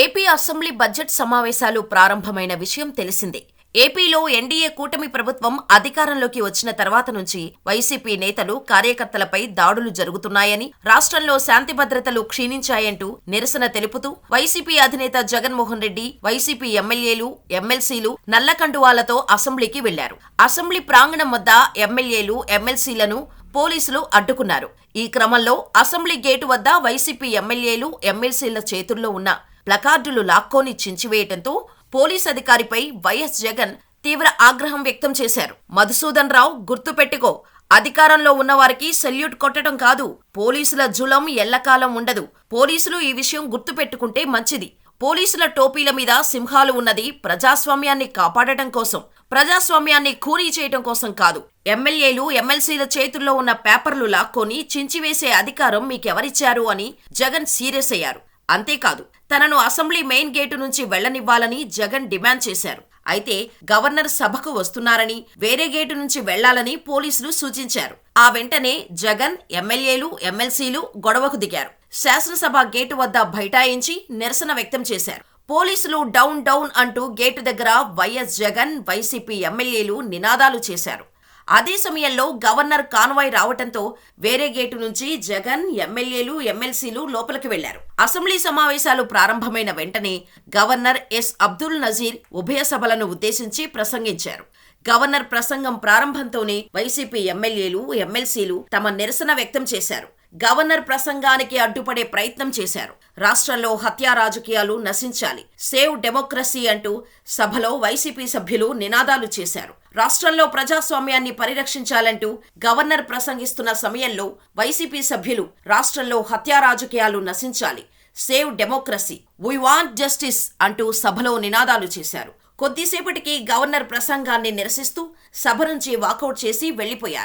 AP assembly budget సమావేశాలు ప్రారంభమైన విషయం తెలిసిందే. ఏపీలో ఎన్డీఏ కూటమి ప్రభుత్వం అధికారంలోకి వచ్చిన తర్వాత నుంచి వైసీపీ నేతలు కార్యకర్తలపై దాడులు జరుగుతున్నాయని రాష్ట్రంలో శాంతి భద్రతలు క్షీణించాయంటూ నిరసన తెలుపుతూ వైసీపీ అధినేత జగన్మోహన్ రెడ్డి వైసీపీ ఎమ్మెల్యేలు ఎమ్మెల్సీలు నల్లకండువాలతో అసెంబ్లీకి వెళ్ళారు. అసెంబ్లీ ప్రాంగణం వద్ద ఎమ్మెల్యేలు ఎమ్మెల్సీలను పోలీసులు అడ్డుకున్నారు. ఈ క్రమంలో అసెంబ్లీ గేటు వద్ద వైసీపీ ఎమ్మెల్యేలు ఎమ్మెల్సీల చేతుల్లో ఉన్న ప్లకార్డులు లాక్కొని చించివేయటంతో పోలీస్ అధికారిపై వైఎస్ జగన్ తీవ్ర ఆగ్రహం వ్యక్తం చేశారు. మధుసూదన్ రావు గుర్తుపెట్టుకో అధికారంలో ఉన్నవారికి సెల్యూట్ కొట్టడం కాదు. పోలీసుల జులం ఎల్లకాలం ఉండదు. పోలీసులు ఈ విషయం గుర్తుపెట్టుకుంటే మంచిది. పోలీసుల టోపీల మీద సింహాలు ఉన్నది ప్రజాస్వామ్యాన్ని కాపాడటం కోసం. ప్రజాస్వామ్యాన్ని ఖూనీ చేయటం కోసం కాదు. ఎమ్మెల్యేలు ఎమ్మెల్సీల చేతుల్లో ఉన్న పేపర్లు లాక్కొని చించివేసే అధికారం మీకెవరిచ్చారు అని జగన్ సీరియస్ అయ్యారు. అంతేకాదు తనను అసెంబ్లీ మెయిన్ గేటు నుంచి వెళ్ళనివ్వాలని జగన్ డిమాండ్ చేశారు. అయితే గవర్నర్ సభకు వస్తున్నారని వేరే గేటు నుంచి వెళ్ళాలని పోలీసులు సూచించారు. ఆ వెంటనే జగన్ ఎమ్మెల్యేలు ఎమ్మెల్సీలు గొడవకు దిగారు. శాసనసభ గేటు వద్ద బైఠాయించి నిరసన వ్యక్తం చేశారు. పోలీసులు డౌన్ డౌన్ అంటూ గేటు దగ్గర వైఎస్ జగన్ వైసీపీ ఎమ్మెల్యేలు నినాదాలు చేశారు. అదే సమయంలో గవర్నర్ కాన్వాయ్ రావటంతో వేరే గేటు నుంచి జగన్ ఎమ్మెల్యేలు ఎమ్మెల్సీలు లోపలికి వెళ్ళారు. అసెంబ్లీ సమావేశాలు ప్రారంభమైన వెంటనే గవర్నర్ ఎస్. అబ్దుల్ నజీర్ ఉభయ సభలను ఉద్దేశించి ప్రసంగించారు. గవర్నర్ ప్రసంగం ప్రారంభంతోనే వైసీపీ ఎమ్మెల్యేలు ఎమ్మెల్సీలు తమ నిరసన వ్యక్తం చేశారు. గవర్నర్ ప్రసంగానికి అడ్డుపడే ప్రయత్నం చేశారు. రాష్ట్రంలో హత్యా రాజకీయాలు నశించాలి సేవ్ డెమోక్రసీ అంటూ సభలో వైసీపీ సభ్యులు నినాదాలు చేశారు. రాష్ట్రంలో ప్రజాస్వామ్యాన్ని పరిరక్షించాలంటూ గవర్నర్ ప్రసంగిస్తున్న సమయంలో వైసీపీ సభ్యులు రాష్ట్రంలో హత్యా రాజకీయాలు నశించాలి save democracy we want justice అంటూ సభలో నినాదాలు చేశారు. కొద్దిసేపటికి గవర్నర్ ప్రసంగాన్ని నిరసిస్తూ సభ నుంచి వాకౌట్ చేసి వెళ్ళిపోయారు